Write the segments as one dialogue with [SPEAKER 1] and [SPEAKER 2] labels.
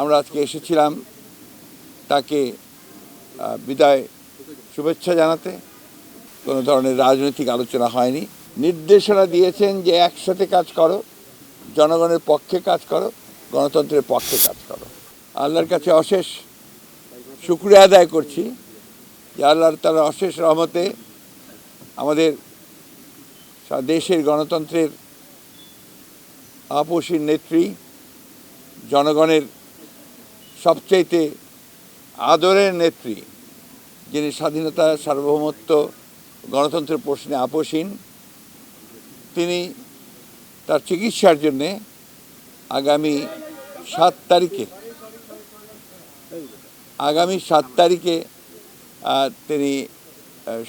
[SPEAKER 1] আমরা আজকে এসেছিলাম তাকে বিদায় শুভেচ্ছা জানাতে। কোনো ধরনের রাজনৈতিক আলোচনা হয়নি। নির্দেশনা দিয়েছেন যে একসাথে কাজ করো, জনগণের পক্ষে কাজ করো, গণতন্ত্রের পক্ষে কাজ করো। আল্লাহর কাছে অশেষ শুক্রিয়া আদায় করছি যে আল্লাহর তার অশেষ রহমতে আমাদের দেশের গণতন্ত্রের আপসীর নেত্রী, জনগণের সবচাইতে আদরের নেত্রী, যিনি স্বাধীনতা, সার্বভৌমত্ব, গণতন্ত্রের প্রশ্নে আপোষহীন, তিনি তার চিকিৎসার জন্যে আগামী সাত তারিখে, আগামী সাত তারিখে তিনি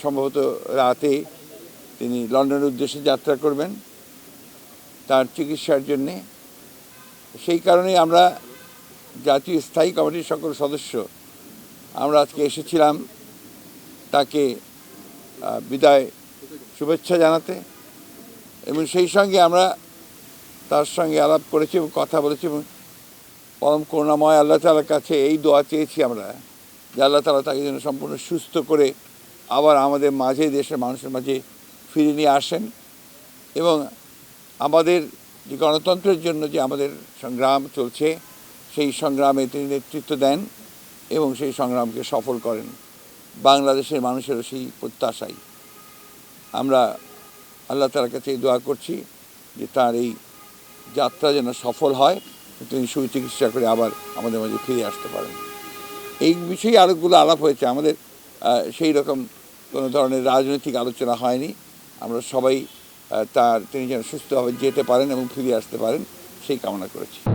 [SPEAKER 1] সম্ভবত রাতে তিনি লন্ডনের উদ্দেশ্যে যাত্রা করবেন। তার চিকিৎসার জন্যে, সেই কারণেই আমরা জাতীয় স্থায়ী কমিটির সকল সদস্য। আমরা আজকে এসেছিলাম তাকে বিদায় শুভেচ্ছা জানাতে এবং সেই সঙ্গে আমরা তার সঙ্গে আলাপ করেছি এবং কথা বলেছি এবং পরম করুণাময় আল্লাহ তালার কাছে এই দোয়া চেয়েছি আমরা যে আল্লাহ তালা তাকে যেন সম্পূর্ণ সুস্থ করে আবার আমাদের মাঝে, দেশের মানুষের মাঝে ফিরে নিয়ে আসেন এবং আমাদের যে গণতন্ত্রের জন্য যে আমাদের সংগ্রাম চলছে সেই সংগ্রামে তিনি নেতৃত্ব দেন এবং সেই সংগ্রামকে সফল করেন। বাংলাদেশের মানুষেরও সেই প্রত্যাশাই। আমরা আল্লাহ তালার কাছে দোয়া করছি যে তার এই যাত্রা যেন সফল হয়, তিনি সুচিকিৎসা করে আবার আমাদের মাঝে ফিরে আসতে পারেন। এই বিষয়ে আরোগুলো আলাপ হয়েছে। আমাদের সেই রকম কোনো ধরনের রাজনৈতিক আলোচনা হয়নি। আমরা সবাই তার, তিনি যেন সুস্থভাবে যেতে পারেন এবং ফিরে আসতে পারেন, সেই কামনা করেছি।